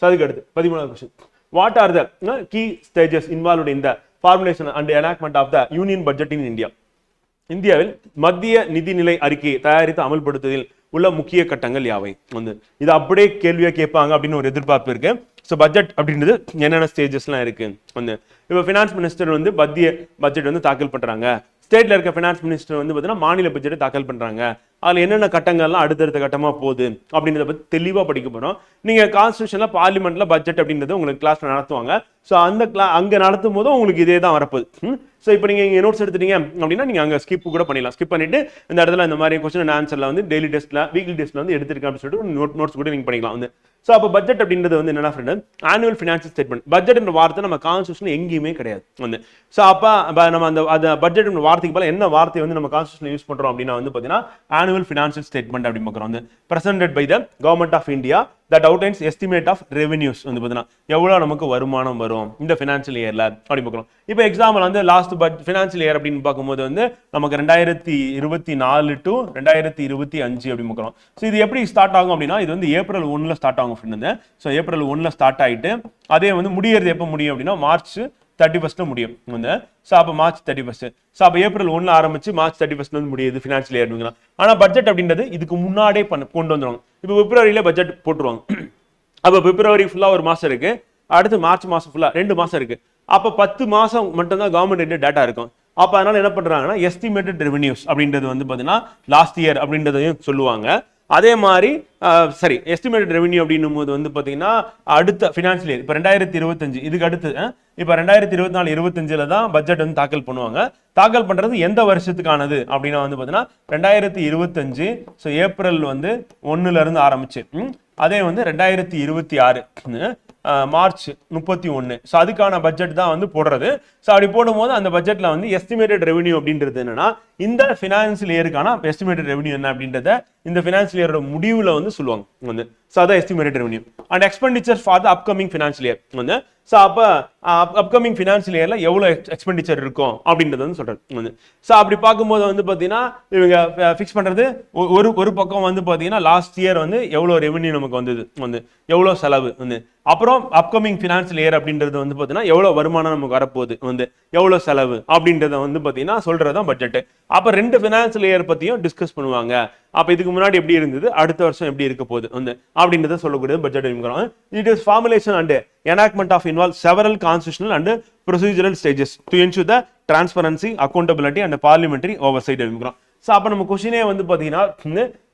So அதுக்கு அடுத்து பதிமூணாவது question what are the key stages involve in the formulation and enactment of the union budget in India இந்தியாவில் மத்திய நிதிநிலை அறிக்கையை தயாரித்து அமல்படுத்துவதில் உள்ள முக்கிய கட்டங்கள் யாவை? வந்து இது அப்படியே கேள்வியாக கேட்பாங்க அப்படின்னு ஒரு எதிர்பார்ப்பு இருக்கு. ஸோ பட்ஜெட் அப்படின்றது என்னென்ன ஸ்டேஜஸ்லாம் இருக்கு? வந்து இப்போ ஃபினான்ஸ் மினிஸ்டர் வந்து மத்திய பட்ஜெட் வந்து தாக்கல் பண்றாங்க. ஸ்டேட்டில் இருக்க ஃபினான்ஸ் மினிஸ்டர் வந்து பார்த்தீங்கன்னா மாநில பட்ஜெட்டை தாக்கல் பண்ணுறாங்க அதில் என்னென்ன கட்டங்கள்லாம் அடுத்தடுத்த கட்டமாக போகுது அப்படின்றத பற்றி தெளிவாக படிக்க போகிறோம் நீங்கள் கான்ஸ்டியூஷனில் பார்லிமெண்ட்டில் பட்ஜெட் அப்படின்றது உங்களுக்கு கிளாஸில் நடத்துவாங்க. ஸோ அந்த கிளா அங்கே நடத்தும் போதும் உங்களுக்கு இதே தான் வரப்போகுது. ஸோ இப்போ நீங்கள் இங்கே நோட்ஸ் எடுத்துட்டீங்க அப்படின்னா நீங்கள் அங்கே ஸ்கிப் கூட பண்ணிடலாம். ஸ்கிப் பண்ணிவிட்டு இந்த இடத்துல இந்த மாதிரி கொஸ்டின் ஆன்சரில் வந்து டெய்லி டெஸ்ட்டில் வீக்லி டெஸ்ட்டில் வந்து எடுத்திருக்கேன் அப்படின்னு சொல்லிட்டு நோட் நோட்ஸ் கூட நீங்கள் பண்ணிக்கலாம். வந்து ஸோ அப்போ பட்ஜெட் அப்படின்றது வந்து என்ன ஃப்ரெண்டு ஆனுவல் ஃபினான்ஷியல் ஸ்டேட்மெண்ட் பட்ஜெட்ன்ற வார்த்தை நம்ம கான்ஸ்டியூஷன் எங்கேயுமே கிடையாது. வந்து. ஸோ அப்போ நம்ம அந்த அந்த பட்ஜெட் வார்த்தைக்கு போல என்ன வார்த்தை வந்து நம்ம கான்ஸ்டியூஷன் யூஸ் பண்ணுறோம் அப்படின்னா வந்து பார்த்தீங்கன்னா ஆனுவல் ஃபினான்ஷியல் ஸ்டேட்மெண்ட் அப்படின்னு பார்க்குறோம். வந்து presented by the government of India that outlines estimate of revenues வந்து பார்த்தீங்கன்னா எவ்வளோ நமக்கு வருமானம் வரும் இந்த ஃபினான்ஷியல் இயரில் அப்படி பார்க்கலாம் இப்போ எக்ஸாம்பிள் வந்து லாஸ்ட் பட் ஃபினான்ஷியல் இயர் அப்படின்னு பார்க்கும்போது வந்து நமக்கு ரெண்டாயிரத்தி இருபத்தி நாலு டு ரெண்டாயிரத்தி இருபத்தி அஞ்சு அப்படின்னு பார்க்கலாம் ஸோ இது எப்படி ஸ்டார்ட் ஆகும் அப்படின்னா இது வந்து ஏப்ரல் ஒன்றில் ஸ்டார்ட் ஆகும் அப்படின்னு ஸோ ஏப்ரல் ஒன்றில் ஸ்டார்ட் ஆகிட்டு அதே வந்து முடியறது எப்போ முடியும் அப்படின்னா மார்ச் தேர்ட்டி ஃபஸ்ட்டு முடியும். வந்து ஸோ அப்போ மார்ச் தேர்ட்டி ஃபஸ்ட்டு ஸோ அப்போ ஏப்ரல் ஒன்று ஆரம்பிச்சு மார்ச் தேர்ட்டி ஃபஸ்ட் வந்து முடியுது ஃபினான்ஷியல் இயர்னுங்களா ஆனால் பட்ஜெட் அப்படின்றது இதுக்கு முன்னாடியே பண்ண கொண்டு வந்துருவாங்க. இப்போ பிப்ரவரியில் பட்ஜெட் போட்டுருவாங்க. அப்போ பிப்ரவரி ஃபுல்லாக ஒரு மாதம் இருக்கு. அடுத்து மார்ச் மாதம் ஃபுல்லாக ரெண்டு மாதம் இருக்கு. அப்போ பத்து மாதம் மட்டும்தான் கவர்மெண்ட் டேட்டா இருக்கும். அப்போ அதனால என்ன பண்ணுறாங்கன்னா எஸ்டிமேட்டட் ரெவன்யூஸ் அப்படின்றது வந்து பார்த்தீங்கன்னா லாஸ்ட் இயர் அப்படின்றதையும் சொல்லுவாங்க. அதே மாதிரி சரி எஸ்டிமேட்டட் ரெவென்யூ அப்படின்னும் போது வந்து பார்த்தீங்கன்னா அடுத்த ஃபினான்ஷியல் இயர் இப்போ ரெண்டாயிரத்தி இருபத்தஞ்சு இதுக்கு அடுத்து இப்போ ரெண்டாயிரத்தி இருபத்தி நாலு இருபத்தஞ்சில் தான் பட்ஜெட் வந்து தாக்கல் பண்ணுவாங்க. தாக்கல் பண்ணுறது எந்த வருஷத்துக்கானது அப்படின்னா வந்து பார்த்தீங்கன்னா ரெண்டாயிரத்தி இருபத்தஞ்சு ஸோ ஏப்ரல் வந்து ஒன்றுல இருந்து ஆரம்பிச்சு. அதே வந்து ரெண்டாயிரத்தி இருபத்தி ஆறு மார்ச் முப்பத்தி ஒன்று ஸோ அதுக்கான பட்ஜெட் தான் வந்து போடுறது. ஸோ அப்படி போடும்போது அந்த பட்ஜெட்டில் வந்து எஸ்டிமேட்டட் ரெவன்யூ அப்படின்றது என்னன்னா இந்த ஃபினான்ஷியல் இயருக்கான எஸ்டிமேட்டட் ரெவன்யூ என்ன அப்படின்றத இந்த ஃபினான்ஷியல் இயரோட முடிவில் வந்து சொல்லுவாங்க வந்து. ஸோ அதான் estimated revenue and expenditure for the upcoming financial year வந்து. ஸோ அப்போ அப்கமிங் ஃபினான்ஷியல் இயரில் எவ்வளோ எக்ஸ்பெண்டிச்சர் இருக்கும் அப்படின்றது வந்து சொல்றது வந்து ஸோ அப்படி பார்க்கும்போது வந்து பார்த்தீங்கன்னா இவங்க ஃபிக்ஸ் பண்ணுறது ஒரு ஒரு பக்கம் வந்து பார்த்தீங்கன்னா லாஸ்ட் இயர் வந்து எவ்வளோ ரெவென்யூ நமக்கு வந்தது வந்து எவ்வளோ செலவு வந்து அப்புறம் அப்கமிங் ஃபினான்ஷியல் இயர் அப்படின்றது வந்து பார்த்தீங்கன்னா எவ்வளோ வருமானம் நமக்கு வரப்போகுது வந்து எவ்வளோ செலவு அப்படின்றத வந்து பார்த்தீங்கன்னா சொல்றது தான் பட்ஜெட்டு அப்போ ரெண்டு ஃபினான்ஷியல் இயர் பற்றியும் டிஸ்கஸ் பண்ணுவாங்க. அப்போ இதுக்கு முன்னாடி எப்படி இருந்தது அடுத்த வருஷம் எப்படி இருக்க போகுது வந்து அப்படின்றத சொல்லக்கூடியது budget it is formulation and enactment of involve several constitutional and procedural stages to ensure the transparency, accountability and parliamentary oversight அப்படிங்கிறோம் ஸோ அப்போ நம்ம கொஷினே வந்து பார்த்தீங்கன்னா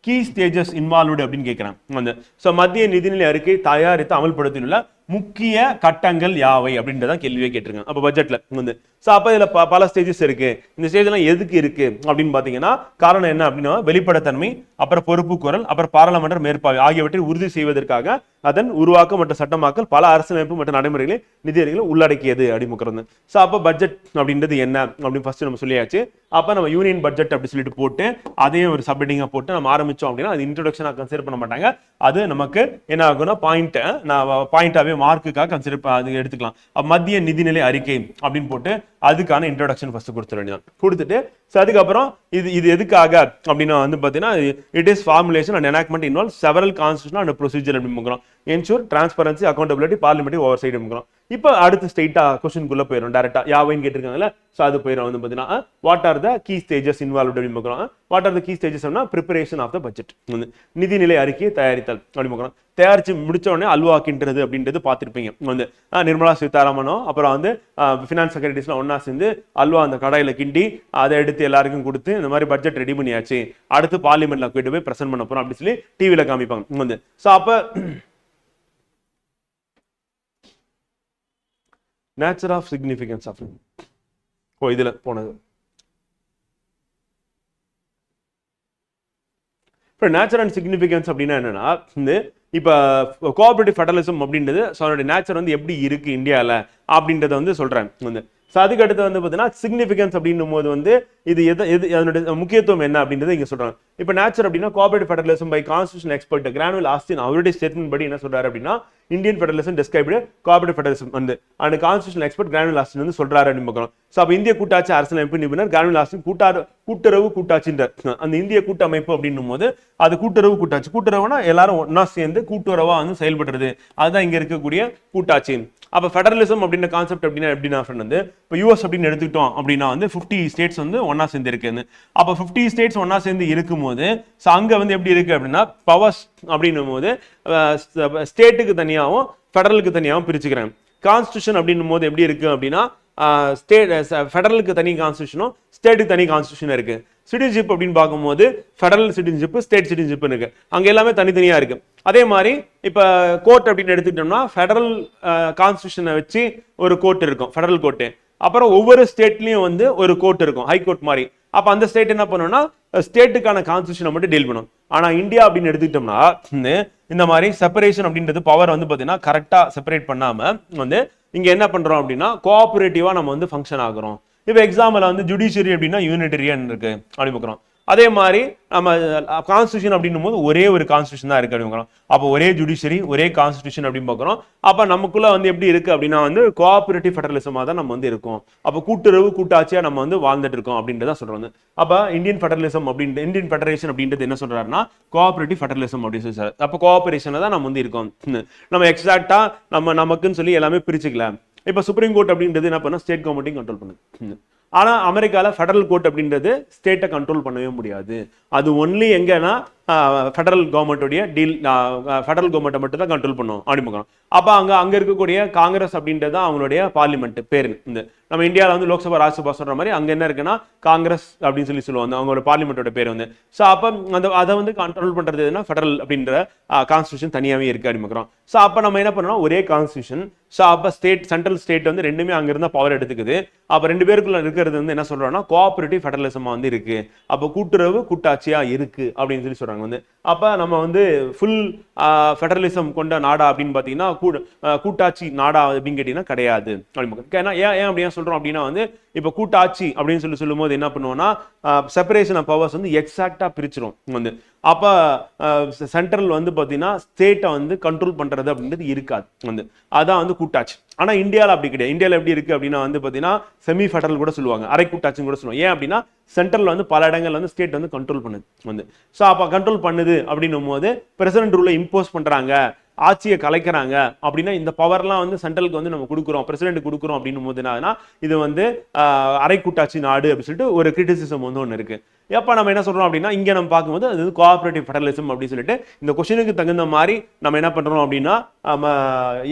கீ ஸ்டேஜஸ் இன்வால்வ்டு அப்படின்னு கேட்குறேன். வந்து ஸோ மத்திய நிதிநிலை அறிக்கை தயாரித்து அமல்படுத்தியுள்ள முக்கிய கட்டங்கள் யாவை அப்படின்றதான் கேள்வியே கேட்டிருக்காங்க அப்போ பட்ஜெட்ல வந்து ஸோ அப்போ இதில் ப பல ஸ்டேஜஸ் இருக்கு. இந்த ஸ்டேஜ்லாம் எதுக்கு இருக்கு அப்படின்னு பார்த்தீங்கன்னா காரணம் என்ன அப்படின்னா வெளிப்படைத்தன்மை அப்புறம் பொறுப்பு குரல் அப்புறம் பாராளுமன்ற மேற்பார்வை ஆகியவற்றை உறுதி செய்வதற்காக அதன் உருவாக்கம் மற்றும் சட்டமாக்கல் பல அரசியலமைப்பு மற்றும் நடைமுறைகளை நிதியறிகளை உள்ளடக்கியது அப்படின்னு ஸோ அப்போ பட்ஜெட் அப்படின்றது என்ன அப்படின்னு ஃபர்ஸ்ட் நம்ம சொல்லியாச்சு. அப்போ நம்ம யூனியன் பட்ஜெட் அப்படி சொல்லிட்டு போட்டு அதையும் ஒரு சப்ஹெட்டிங்காக போட்டு நம்ம ஆரம்பிச்சோம் அப்படின்னா அது இன்ட்ரடக்ஷனாக கன்சிடர் பண்ண மாட்டாங்க. அது நமக்கு என்ன ஆகும்னா பாயிண்ட் நான் பாயிண்டாகவே மார்க்குக்காக கன்சிடர் அது எடுத்துக்கலாம். மத்திய நிதிநிலை அறிக்கை அப்படின்னு போட்டு அதுக்கான இன்ட்ரடக்ஷன் ஃபஸ்ட்டு கொடுத்துட வேண்டியதான் கொடுத்துட்டு ஸோ அதுக்கப்புறம் இது இது எதுக்காக அப்படின்னா வந்து பார்த்தீங்கன்னா it is formulation and enactment involve several constitution and procedure அப்படின்னு பார்க்குறோம். Ensure transparency accountability parliamentary oversight பார்க்குறோம். இப்போ அடுத்த ஸ்டேட்டாக கொஸ்டின்குள்ளே போயிடும் டேரெக்டாக யாவைன்னு கேட்டிருக்காங்கல்ல ஸோ அது போயிடும் வந்து பார்த்தீங்கன்னா what are the key stages involve அப்படின்னு பார்க்குறோம் what are the key stages அப்படின்னா ப்ரிப்பரேஷன் ஆஃப் த பட்ஜெட் வந்து நிதிநிலை அறிக்கையை தயாரித்தல் அப்படின்னு தயாரித்து தயாரிச்சு முடிச்ச உடனே அல்வாக்கின்றது அப்படின்றது பார்த்துருப்பீங்க. வந்து ஆஹ், நிர்மலா சீதாராமனும் அப்புறம் வந்து ஃபினான்ஸ் செக்ரட்டரிஸ்லாம் ஒன்றா சேர்ந்து அல்வா அந்த கடையில் கிண்டி அதை எடுத்து எல்லாருக்கும் கொடுத்து இந்த மாதிரி பட்ஜெட் ரெடி பண்ணியாச்சு. அடுத்து பார்லிமெண்ட்ல போயிட்டு போய் ப்ரெசென்ட் பண்ண போகிறோம் அப்படின்னு சொல்லி டிவியில காமிப்பாங்க. வந்து ஸோ அப்போ நேச்சர் ஆஃப் சிக்னிஃபிகன்ஸ் ஆஃப் ஓ இதுல போனது. இப்போ நேச்சர் அண்ட் சிக்னிஃபிகன்ஸ் அப்படின்னா என்னன்னா வந்து இப்போ கோஆபரேட்டிவ் ஃபெடரலிசம் அப்படின்றது ஸோ அதனுடைய நேச்சர் வந்து எப்படி இருக்குது இந்தியாவில் அப்படின்றத வந்து சொல்கிறேன் வந்து ஸோ அதுக்கு அடுத்து வந்து பார்த்தீங்கன்னா சிக்னிஃபிகன்ஸ் அப்படின்னும் போது வந்து இது எது எது அதனுடைய முக்கியத்துவம் என்ன அப்படின்றத இங்கே சொல்கிறாங்க இப்போ நேச்சர் அப்படின்னா cooperative federalism by constitution expert Granville Austin அவருடைய ஸ்டேட்மெண்ட் படி என்ன சொல்றாரு அப்படின்னா Indian federalism described cooperative federalism வந்து and constitution expert Granville Austin வந்து சொல்றாரு அப்படின்னு பார்க்கணும் ஸோ அப்போ இந்திய கூட்டாட்சி அரசியலமைப்பு நிபுணர் கிரானுவல் ஆஸ்டின் கூட்டாறு கூட்டுறவு கூட்டாட்சின்ற அந்த இந்திய கூட்டமைப்பு அப்படின்னும் போது அது கூட்டுறவு கூட்டாட்சி. கூட்டுறவுனா எல்லாரும் ஒன்னா சேர்ந்து கூட்டுறவா வந்து செயல்படுறது. அதுதான் இங்கே இருக்கக்கூடிய கூட்டாட்சி. அப்போ ஃபெடரலிசம் அப்படின்ற கான்செப்ட் அப்படின்னா எப்படின்னா ஃப்ரெண்ட் வந்து இப்போ யூஎஸ் அப்படின்னு எடுத்துக்கிட்டோம் அப்படின்னா வந்து ஃபிஃப்டி ஸ்டேட்ஸ் வந்து ஒன்றா சேர்ந்து இருக்குன்னு. அப்போ ஃபிஃப்டி ஸ்டேட்ஸ் ஒன்றா சேர்ந்து இருக்கும்போது ஸோ அங்கே வந்து எப்படி இருக்குது அப்படின்னா பவர்ஸ் அப்படின்னும் போது ஸ்டேட்டுக்கு தனியாகவும் ஃபெடரலுக்கு தனியாகவும் பிரிச்சுக்கிறேன் கான்ஸ்டியூஷன் அப்படின்னும் போது எப்படி இருக்கு அப்படின்னா ஸ்டேட் ஃபெடரலுக்கு தனி கான்ஸ்டியூஷனும் ஸ்டேட்டுக்கு தனி கான்ஸ்டியூஷன் இருக்குது சிட்டிசன்ஷிப் அப்படின்னு பார்க்கும்போது ஃபெடரல் சிட்டிசன்ஷிப் ஸ்டேட் சிட்டிசன்ஷிப் இருக்கு. அங்கே எல்லாமே தனித்தனியாக இருக்கு. அதே மாதிரி இப்போ கோர்ட் அப்படின்னு எடுத்துக்கிட்டோம்னா ஃபெடரல் கான்ஸ்டியூஷனை வச்சு ஒரு கோர்ட் இருக்கும் ஃபெடரல் கோர்ட்டு அப்புறம் ஒவ்வொரு ஸ்டேட்லேயும் வந்து ஒரு கோர்ட் இருக்கும் ஹை கோர்ட் மாதிரி. அப்போ அந்த ஸ்டேட் என்ன பண்ணணும்னா ஸ்டேட்டுக்கான கான்ஸ்டியூஷனை மட்டும் டீல் பண்ணும். ஆனால் இந்தியா அப்படின்னு எடுத்துக்கிட்டோம்னா வந்து இந்த மாதிரி செப்பரேஷன் அப்படின்றது பவர் வந்து பார்த்தீங்கன்னா கரெக்டாக செப்பரேட் பண்ணாமல் வந்து இங்கே என்ன பண்ணுறோம் அப்படின்னா கோஆபரேட்டிவா நம்ம வந்து ஃபங்க்ஷன் ஆகுறோம். இப்போ எக்ஸாம்பிள் வந்து ஜுடிஷியரி அப்படின்னா யூனிட்டரியன் இருக்கு அப்படி பார்க்குறோம். அதே மாதிரி நம்ம கான்ஸ்டியூஷன் அப்படின்னும் போது ஒரே ஒரு கான்ஸ்டியூஷன் தான் இருக்கு அப்படின்னு பார்க்குறோம். அப்போ ஒரே ஜுடிஷியரி ஒரே கான்ஸ்டியூஷன் அப்படின்னு பார்க்குறோம். அப்போ நமக்குள்ள வந்து எப்படி இருக்கு அப்படின்னா வந்து கோஆபரேட்டிவ் ஃபெடரலிசமாக தான் நம்ம வந்து இருக்கோம். அப்போ கூட்டுறவு கூட்டாட்சியாக நம்ம வந்து வாழ்ந்துட்டு இருக்கோம் அப்படின்றத சொல்றோம் அப்போ இந்தியன் ஃபெடரலிசம் அப்படின்ட்டு இந்தியன் ஃபெடரேஷன் அப்படின்றது என்ன சொல்றாருன்னா கோஆபரேட்டிவ் ஃபெடரலிசம் அப்படின்னு சொல்லி சார் அப்போ கோஆபரேஷனில் தான் நம்ம வந்து இருக்கோம். நம்ம எக்ஸாக்டாக நம்ம நமக்குன்னு சொல்லி எல்லாமே பிரிச்சுக்கல. இப்போ சுப்ரீம் கோர்ட் அப்படின்றது என்ன பண்ணால் ஸ்டேட் கவர்மெண்ட்டையும் கண்ட்ரோல் பண்ணுது. ஆனா அமெரிக்காவில் ஃபெடரல் கோர்ட் அப்படின்றது ஸ்டேட்டை கண்ட்ரோல் பண்ணவே முடியாது. அது ஒன்லி எங்கன்னா ஃபெடரல் கவர்மெண்ட்டுடைய டீல் ஃபெடரல் கவர்மெண்ட்டை மட்டும் தான் கண்ட்ரோல் பண்ணும் அப்படி அப்போ அங்க அங்க இருக்கக்கூடிய காங்கிரஸ் அப்படின்றது தான் அவங்களுடைய பார்லிமெண்ட் பேர். இந்த நம்ம இந்தியாவில் வந்து லோக்சபா ராஜ்யசபா சொல்ற மாதிரி அங்கே என்ன இருக்குன்னா காங்கிரஸ் அப்படின்னு சொல்லி சொல்லுவாங்க அவங்களோட பார்லிமெண்ட்டோட பேர் வந்து. ஸோ அப்போ அந்த அதை வந்து கண்ட்ரோல் பண்றது எதுனா ஃபெடரல் அப்படின்ற கான்ஸ்டியூஷன் தனியாகவே இருக்கு அப்படி ஸோ அப்போ நம்ம என்ன பண்ணோம் ஒரே கான்ஸ்டியூஷன் ஸோ அப்போ ஸ்டேட் சென்ட்ரல் ஸ்டேட் வந்து ரெண்டுமே அங்கேருந்தா பவர் எடுத்துக்குது. அப்போ ரெண்டு பேருக்குள்ள இருக்கிறது வந்து என்ன சொல்றோம்னா கோஆபரேட்டிவ் ஃபெடரலிசமாக வந்து இருக்கு. அப்போ கூட்டுறவு கூட்டாட்சியா இருக்கு அப்படின்னு சொல்லி சொல்றாங்க வந்து. அப்ப நம்ம வந்து ஃபுல் ஃபெடரலிசம் கொண்ட நாடா அப்படின்னு பார்த்தீங்கன்னா கூ- கூட்டாட்சி நாடா அப்படின்னு கேட்டீங்கன்னா கிடையாது. அப்படின்னு ஏன்னா ஏன் ஏன் அப்படியா சொல்றோம் அப்படின்னா வந்து இப்போ கூட்டாட்சி அப்படின்னு சொல்லி சொல்லும்போது என்ன பண்ணுவோம்னா செப்பரேஷன் ஆஃப் பவர்ஸ் வந்து எக்ஸாக்டா பிரிச்சிடும் வந்து. அப்போ சென்ட்ரல் வந்து பார்த்தீங்கன்னா ஸ்டேட்டை வந்து கண்ட்ரோல் பண்ணுறது அப்படின்றது இருக்காது. வந்து அதான் வந்து கூட்டாட்சி. ஆனால் இந்தியாவில் அப்படி கிடையாது. இந்தியாவில் எப்படி இருக்குது அப்படின்னா வந்து பார்த்தீங்கன்னா செமி ஃபெடரல் கூட சொல்லுவாங்க. அரை கூட்டாட்சின்னு கூட சொல்லுவாங்க. ஏன் அப்படின்னா சென்ட்ரல் வந்து பல இடங்கள்ல வந்து ஸ்டேட் வந்து கண்ட்ரோல் பண்ணுது. வந்து ஸோ அப்போ கண்ட்ரோல் பண்ணுது அப்படின்னும் போது பிரசிடென்ட் ரூலை இம்போஸ் பண்ணுறாங்க ஆட்சியை கலைக்கிறாங்க அப்படின்னா இந்த பவர்லாம் வந்து சென்ட்ரலுக்கு வந்து நம்ம கொடுக்குறோம். பிரசிடென்ட் கொடுக்குறோம் அப்படின்னும் போது என்னன்னா இது வந்து அரை கூட்டாட்சி நாடு அப்படின்னு சொல்லிட்டு ஒரு கிரிட்டிசிசம் வந்து ஒன்று இருக்குது எப்போ நம்ம என்ன சொல்கிறோம் அப்படின்னா இங்கே நம்ம பார்க்கும்போது அது வந்து கோஆப்ரேட்டிவ் ஃபெடரலிசம் அப்படின்னு சொல்லிட்டு இந்த கொஸ்டினுக்கு தகுந்த மாதிரி நம்ம என்ன பண்ணுறோம் அப்படின்னா நம்ம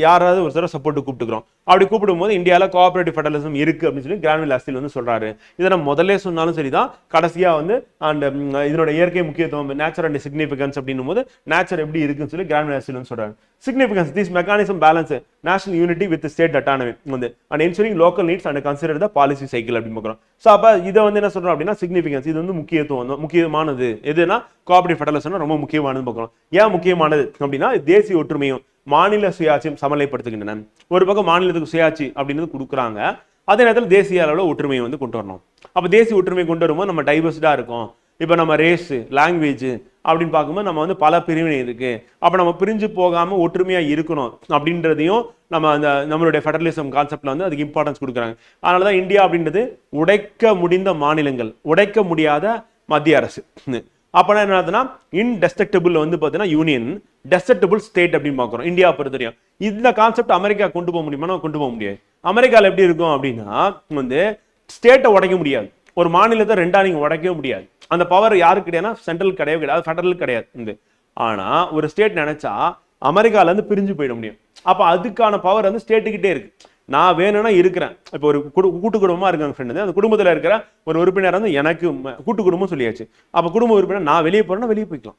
யாராவது ஒரு சில சப்போர்ட் கூப்பிட்டுக்கிறோம். அப்படி கூப்பிடும்போது இந்தியாவில் கோஆப்ரேட்டிவ் ஃபெடரலிசம் இருக்குது அப்படின்னு சொல்லி கிராண்ட் அஸ்தில் வந்து சொல்கிறாரு இதை நம்ம முதல்ல சொன்னாலும் சரி தான் கடைசியாக வந்து அந்த இதனோட இயற்கை முக்கியத்துவம் நேச்சர் அண்ட் சிக்னிஃபிகன்ஸ் அப்படின்னும் போது நேச்சர் எப்படி இருக்குன்னு சொல்லி கிராண்ட் அஸ்தில் வந்து சொல்கிறாரு significance this mechanism balance national unity with state autonomy வந்து and ensuring local needs and consider the policy cycle அப்படின்னு பார்க்குறோம். ஸோ அப்போ இதை வந்து என்ன சொல்கிறோம் அப்படின்னா சிக்னிஃபிகன்ஸ் இது வந்து முக்கியத்துவம் முக்கியமானது. எதுனா கோஆபரேட்டிவ் ஃபெடரலிசம் ரொம்ப முக்கியமானது பார்க்கணும். ஏன் முக்கியமானது அப்படின்னா தேசிய ஒற்றுமையும் மாநில சுயாட்சியும் சமநிலைப்படுத்துகின்றன. ஒரு பக்கம் மாநிலத்துக்கு சுயாட்சி அப்படின்றது கொடுக்குறாங்க. அதே நேரத்தில் தேசிய அளவில் ஒற்றுமையை வந்து கொண்டு வரணும். அப்போ தேசிய ஒற்றுமை கொண்டு வரும்போது நம்ம டைவர்ஸ்டாக இருக்கும். இப்போ நம்ம ரேஸு லாங்குவேஜ் அப்படின்னு பார்க்கும்போது நம்ம வந்து பல பிரிவினை இருக்கு. அப்போ நம்ம பிரிஞ்சு போகாமல் ஒற்றுமையாக இருக்கணும் அப்படின்றதையும் நம்ம அந்த நம்மளுடைய ஃபெடரலிசம் கான்செப்டில் வந்து அதுக்கு இம்பார்ட்டன்ஸ் கொடுக்குறாங்க. அதனால தான் இந்தியா அப்படின்றது உடைக்க முடிந்த மாநிலங்கள் உடைக்க முடியாத மத்திய அரசு. அப்போனா என்ன ஆகுதுன்னா இன்டெஸ்ட்ரக்டபிள் வந்து பார்த்தீங்கன்னா யூனியன் டெஸ்டக்டபிள் ஸ்டேட் அப்படின்னு பார்க்குறோம் இந்தியா பொறுத்தவரையும். இந்த கான்செப்ட் அமெரிக்கா கொண்டு போக முடியுமா? கொண்டு போக முடியாது. அமெரிக்காவில் எப்படி இருக்கும் அப்படின்னா வந்து ஸ்டேட்டை உடைக்க முடியாது. ஒரு மாநிலத்தை ரெண்டா நீங்க உடைக்கவே முடியாது. அந்த பவர் யாருக்கு கிடையாதுன்னா சென்ட்ரல் கிடையவே கிடையாது. ஃபெடரல் கிடையாது. இந்த ஆனால் ஒரு ஸ்டேட் நினச்சா அமெரிக்காவிலேருந்து பிரிஞ்சு போயிட முடியும். அப்போ அதுக்கான பவர் வந்து ஸ்டேட்டுக்கிட்டே இருக்கு. நான் வேணும்னா இருக்கிறேன். இப்போ ஒரு குடு கூட்டு குடும்பமாக இருக்காங்க ஃப்ரெண்டு அந்த குடும்பத்தில் இருக்கிற ஒரு உறுப்பினர் வந்து எனக்கு கூட்டு குடும்பம் சொல்லியாச்சு. அப்போ குடும்ப உறுப்பினர் நான் வெளியே போகிறேன்னா வெளியே போய்க்கலாம்.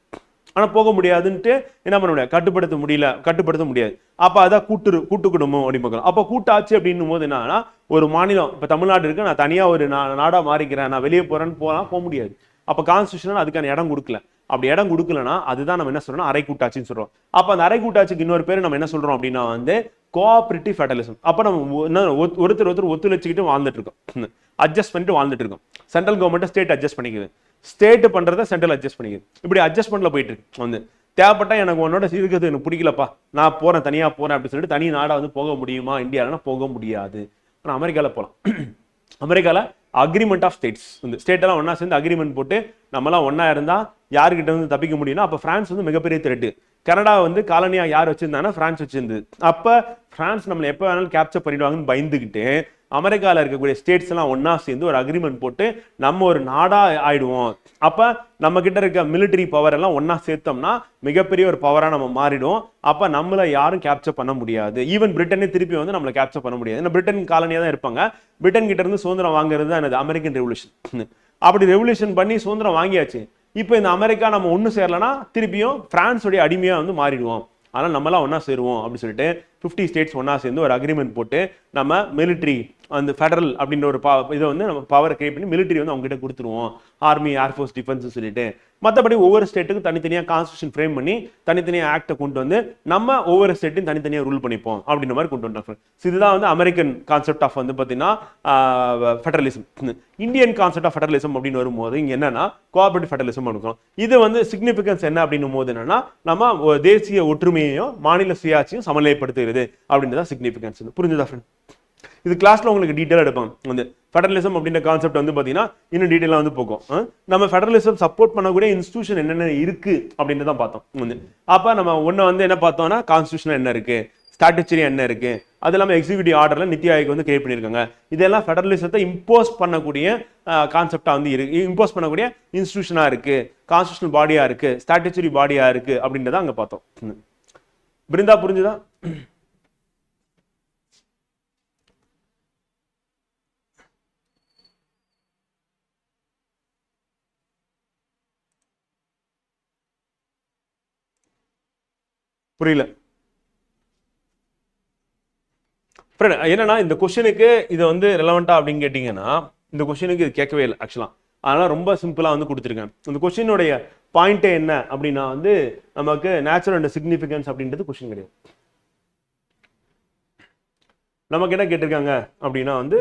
ஆனால் போக முடியாதுன்ட்டு என்ன பண்ண முடியாது? கட்டுப்படுத்த முடியல கட்டுப்படுத்த முடியாது. அப்போ அதான் கூட்டு கூட்டு குடும்பம் அப்படின்னு பார்க்கலாம். அப்ப கூட்டாட்சி அப்படின்னும் போது என்னன்னா ஒரு மாநிலம் இப்போ தமிழ்நாடு இருக்கு நான் தனியாக ஒரு நா- நாடாக மாறிக்கிறேன் நான் வெளியே போகிறேன்னு போகலாம் போக முடியாது. அப்போ கான்ஸ்டியூஷன் அதுக்கான இடம் கொடுக்கல. அப்படி இடம் கொடுக்கலனா அதுதான் நம்ம என்ன சொல்றோம் அரை கூட்டாட்சின்னு சொல்றோம். அப்போ அந்த அரை கூட்டாட்சிக்கு இன்னொரு பேர் நம்ம என்ன சொல்றோம் அப்படின்னா வந்து கோஆபரேட்டிவ் ஃபெடரலிசம் அப்போ நம்ம ஒருத்தர் ஒருத்தர் ஒத்துழைச்சிக்கிட்டு வாழ்ந்துட்டு இருக்கோம். அட்ஜஸ்ட் பண்ணிட்டு வாழ்ந்துட்டு இருக்கோம். சென்ட்ரல் கவர்மெண்ட்டை ஸ்டேட் அட்ஜஸ்ட் பண்ணிக்குது. ஸ்டேட்டு பண்ணுறத சென்ட்ரல் அட்ஜஸ்ட் பண்ணிக்குது. இப்படி அட்ஜஸ்ட்மெண்ட்ல போயிட்டு இருக்கு வந்து தேவைப்பட்டால் எனக்கு உன்னோட இருக்கிறது எனக்கு பிடிக்கலப்பா. நான் போகிறேன் தனியாக போகிறேன் அப்படின்னு சொல்லிட்டு தனி நாடாக வந்து போக முடியுமா? இந்தியாவிலனா போக முடியாது. ஆனால் அமெரிக்காவில் போகலாம் அமெரிக்காவில் அக்ரிமெண்ட் ஆஃப் ஸ்டேட்ஸ் இந்த ஸ்டேட்டெல்லாம் ஒன்றா சேர்ந்து அக்ரிமெண்ட் போட்டு நம்மலாம் ஒன்றா இருந்தால் யார்கிட்ட வந்து தப்பிக்க முடியும்னா அப்போ ஃப்ரான்ஸ் வந்து மிகப்பெரிய திரட்டு கனடா வந்து காலனியா யார் வச்சிருந்தாங்கன்னா பிரான்ஸ் வச்சிருந்தது அப்ப பிரான்ஸ் நம்மளை எப்ப வேணாலும் கேப்சர் பண்ணிடுவாங்கன்னு பயந்துகிட்டு அமெரிக்காவில் இருக்கக்கூடிய ஸ்டேட்ஸ் எல்லாம் ஒன்றா சேர்ந்து ஒரு அக்ரிமெண்ட் போட்டு நம்ம ஒரு நாடா ஆயிடுவோம். அப்ப நம்ம கிட்ட இருக்க மிலிட்டரி பவர் எல்லாம் ஒன்றா சேர்த்தோம்னா மிகப்பெரிய ஒரு பவரா நம்ம மாறிடுவோம். அப்ப நம்மள யாரும் கேப்சர் பண்ண முடியாது. ஈவன் பிரிட்டனே திருப்பி வந்து நம்மளை கேப்சர் பண்ண முடியாது. ஏன்னா பிரிட்டன் காலனியா தான் இருப்பாங்க. பிரிட்டன் கிட்ட இருந்து சுதந்திரம் வாங்குறது தான் என்னது அமெரிக்கன் ரெவல்யூஷன் அப்படி ரெவல்யூஷன் பண்ணி சுதந்திரம் வாங்கியாச்சு. இப்போ இந்த அமெரிக்கா நம்ம ஒன்று சேரலன்னா திருப்பியும் பிரான்ஸுடைய அடிமையாக வந்து மாறிடுவோம். ஆனால் நம்மலாம் ஒன்றா சேருவோம் அப்படின்னு சொல்லிட்டு ஃபிஃப்டி ஸ்டேட்ஸ் ஒன்றா சேர்ந்து ஒரு அக்ரிமெண்ட் போட்டு நம்ம மிலிட்ரி அந்த ஃபெடரல் அப்படின்ற ஒரு பா இதை வந்து நம்ம பவரை கிரியேட் பண்ணி மிலிட்டரி வந்து அவங்ககிட்ட கொடுத்துருவோம். ஆர்மி ஏர்ஃபோர்ஸ் டிஃபென்ஸ் சொல்லிட்டு. மற்றபடி ஒவ்வொரு ஸ்டேட்டுக்கும் தனித்தனியாக கான்ஸ்டியூஷன் ஃப்ரேம் பண்ணி தனித்தனியாக ஆக்டை கொண்டு வந்து நம்ம ஒவ்வொரு ஸ்டேட்டையும் தனித்தனியாக ரூல் பண்ணிப்போம் அப்படின்ற மாதிரி கொண்டு வந்தாங்க. இதுதான் வந்து அமெரிக்கன் கான்செப்ட் ஆஃப் வந்து பார்த்தீங்கன்னா federalism Indian concept of federalism அப்படின்னு வரும்போது இங்கே என்னன்னா கோஆபரேட்டிவ் ஃபெடரலிசம் இருக்கும் இது வந்து சிக்னிஃபிகன்ஸ் என்ன அப்படின்னும் போது என்னன்னா நம்ம தேசிய ஒற்றுமையையும் மாநில சுயாட்சியும் சமநிலைப்படுத்துகிறது அப்படின்றதான் சிக்னிஃபிகன்ஸ் புரிஞ்சுதா ஃப்ரெண்ட் இது கிளாஸ்ல உங்களுக்கு டீட்டெயிலாக எடுப்பாங்க வந்து ஃபெடரலிசம் அப்படின்ற கான்செப்ட் வந்து பார்த்தீங்கன்னா இன்னும் டீட்டெயிலாக வந்து போகும். நம்ம ஃபெடரலிசம் சப்போர்ட் பண்ணக்கூடிய இன்ஸ்டியூஷன் என்னென்ன இருக்குது அப்படின்னு தான் பார்த்தோம். வந்து அப்போ நம்ம ஒன்று வந்து என்ன பார்த்தோம்னா கான்ஸ்டியூஷன் என்ன இருக்குது ஸ்டாட்டச்சரி என்ன இருக்குது அது இல்லாமல் எக்ஸிக்யூட்டிவ் ஆர்டரில் நித்தி ஆயோக் வந்து கிரியேட் பண்ணியிருக்காங்க. இதெல்லாம் ஃபெடரலிசத்தை இம்போஸ் பண்ணக்கூடிய கான்செப்டாக வந்து இருக்கு இம்போஸ் பண்ணக்கூடிய இன்ஸ்டியூஷனாக இருக்குது கான்ஸ்டியூஷனல் பாடியாக இருக்குது ஸ்டாட்டச்சரி பாடியாக இருக்குது அப்படின்றத அங்கே பார்த்தோம். ம். பிருந்தா புரிஞ்சுதான் புரியல. என்னன்னா இந்த கொஸ்டினுக்கு இது வந்து ரெலவெண்டா அப்படின்னு கேட்டிங்கன்னா இந்த கொஸ்டினுக்கு இது கேட்கவே இல்லை ஆக்சுவலா அதனால ரொம்ப சிம்பிளா வந்து கொடுத்துருக்கேன். இந்த கொஸ்டினுடைய பாயிண்ட் என்ன அப்படின்னா வந்து நமக்கு நேச்சுரல் அண்ட் சிக்னிஃபிகன்ஸ் அப்படின்றது கொஸ்டின் கிடையாது. நமக்கு என்ன கேட்டிருக்காங்க அப்படின்னா வந்து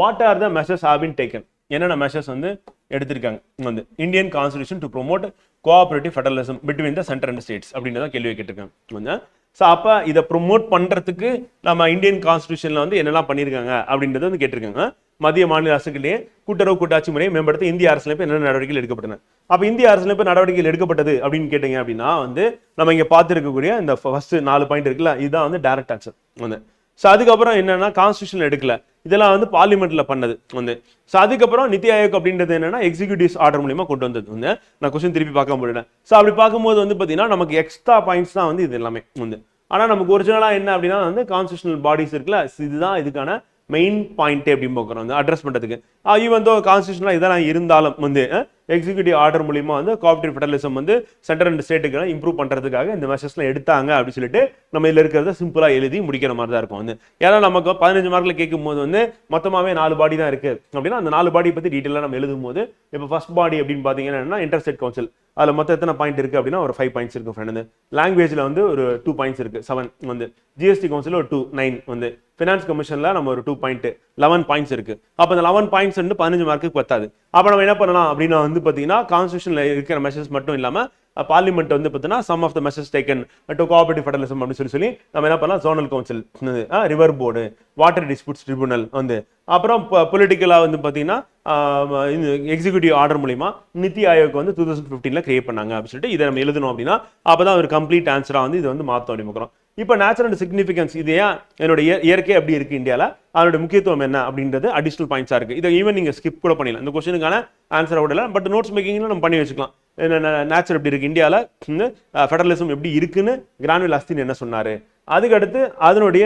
what are the measures have been taken என்னென்ன மெஷர்ஸ் வந்து எடுத்திருக்காங்க? வந்து Indian constitution to promote cooperative federalism between the centre and states அப்படின்றத கேள்வி கேட்டிருக்காங்க கொஞ்சம் ஸோ அப்போ இதை ப்ரொமோட் பண்ணுறதுக்கு நம்ம இந்தியன் கான்ஸ்டியூஷனில் வந்து என்னெல்லாம் பண்ணியிருக்காங்க அப்படின்றத வந்து கேட்டிருக்காங்க. மத்திய மாநில அரசுகளிடையே கூட்டுறவு கூட்டாட்சி முறையை மேம்படுத்த இந்திய அரசியலமைப்பு என்னென்ன நடவடிக்கைகள் எடுக்கப்பட்டன. அப்போ இந்திய அரசியலமைப்பு நடவடிக்கைகள் எடுக்கப்பட்டது அப்படின்னு கேட்டீங்க அப்படின்னா வந்து நம்ம இங்கே பார்த்துருக்கக்கூடிய இந்த ஃபர்ஸ்ட் நாலு பாயிண்ட் இருக்குல்ல இதுதான் வந்து டைரக்ட் ஆன்சர் வந்து ஸோ அதுக்கப்புறம் என்னன்னா கான்ஸ்டியூஷன் எடுக்கல. இதெல்லாம் வந்து பார்லிமெண்ட்ல பண்ணது. வந்து ஸோ அதுக்கப்புறம் நித்தி ஆயோக் அப்படின்றது என்னன்னா எக்ஸிக்யூட்டிவ் ஆர்டர் மூலியமா கொண்டு வந்தது. வந்து நான் கொஸ்டின் திருப்பி பார்க்க முடியல ஸோ அப்படி பார்க்கும்போது வந்து பார்த்தீங்கன்னா நமக்கு எக்ஸ்ட்ரா பாயிண்ட்ஸ் தான் வந்து இது எல்லாமே. வந்து ஆனால் நமக்கு ஒரிஜினலாக என்ன அப்படின்னா வந்து கான்ஸ்டியூஷனல் பாடிஸ் இருக்குல்ல இதுதான் இதுக்கான மெயின் பாயிண்ட்டே அப்படின்னு பார்க்குறோம். வந்து அட்ரஸ் பண்ணுறதுக்கு ஈவன் தோ கான்ஸ்டியூஷனாக இதெல்லாம் இருந்தாலும் வந்து எக்ஸிக்யூட்டிவ் ஆர்டர் மூலிமா வந்து காப்டிவ் ஃபெடரலிசம் வந்து சென்டர் அண்ட் ஸ்டேட்டுக்கு இம்ப்ரூவ் பண்ணுறதுக்காக இந்த மெஷர்ஸ்லாம் எடுத்தாங்க அப்படின்னு சொல்லிட்டு நம்ம இதில் இருக்கிறத சிம்பிளாக எழுதி முடிக்கிற மாதிரி தான் இருக்கும். வந்து ஏன்னா நமக்கு பதினஞ்சு மார்க்கில் கேட்கும்போது வந்து மொத்தமாகவே நாலு பாடி தான் இருக்குது அப்படின்னா அந்த நாலு பாடி பற்றி டீட்டெயிலாக நம்ம எழுதும் போது இப்போ ஃபர்ஸ்ட் பாடி அப்படின்னு பார்த்தீங்கன்னா இன்டர்ஸ்டேட் கவுன்சில் அதில் மொத்தம் எத்தனை பாயிண்ட் இருக்குது அப்படின்னா ஒரு ஃபைவ் பாயிண்ட்ஸ் இருக்குது ஃப்ரெண்டு வந்து லாங்குவேஜில் வந்து ஒரு டூ பாயிண்ட்ஸ் இருக்குது செவன் வந்து ஜிஎஸ்டி கவுன்சில் ஒரு டூ நைன் வந்து ஃபினான்ஸ் கமிஷனில் நம்ம ஒரு டூ பாயிண்ட் லெவன் பாயிண்ட்ஸ் இருக்குது அப்போ அந்த லெவன் பாயிண்ட்ஸ் வந்து பதினஞ்சு மார்க்குக்கு பத்தாது. அப்போ நம்ம என்ன பண்ணலாம் அப்படின்னா வந்து பார்த்தீங்கன்னா கான்ஸ்டியூஷனில் இருக்கிற மெஷர்ஸ் மட்டும் இல்லாமல் பார்லிமெண்ட் வந்து பார்த்தீங்கன்னா some of the message taken to cooperative federalism அப்படின்னு சொல்லி சொல்லி நம்ம என்ன பண்ணலாம்? Zonal council river board water disputes tribunal வந்து. அப்புறம் பொலிட்டிக்கலாக வந்து பார்த்தீங்கன்னா எக்ஸிக்யூட்டிவ் ஆர்டர் மூலிமா நிதி ஆயோக் வந்து டூ தௌசண்ட் ஃபிஃப்டீனில் கிரியேட் பண்ணாங்க அப்படின்னு சொல்லிட்டு இதை நம்ம எழுதணும் அப்படின்னா அப்போ தான் ஒரு கம்ப்ளீட் ஆன்சராக வந்து இதை வந்து மாற்றோம் அப்படின்னு இப்போ நேச்சுரல் சிக்னிஃபிகன்ஸ் இது ஏன் என்னோட இயற்கை அப்படி இருக்குது இந்தியாவில் அதனுடைய முக்கியத்துவம் என்ன அப்படின்றது அடிஷனல் பாயிண்ட்ஸாக இருக்குது இதை ஈவன் நீங்கள் ஸ்கிப் கூட பண்ணிடலாம். இந்த கொஸ்டினுக்கான ஆன்சரை விடல பட் நோட்ஸ் மேக்கிங்கில் நம்ம பண்ணி வச்சுக்கலாம். நேச்சர் எப்படி இருக்குது இந்தியாவில் ஃபெடரலிசம் எப்படி இருக்குன்னு கிரான்வில் அஸ்தின் என்ன சொன்னார்? அதுக்கடுத்து அதனுடைய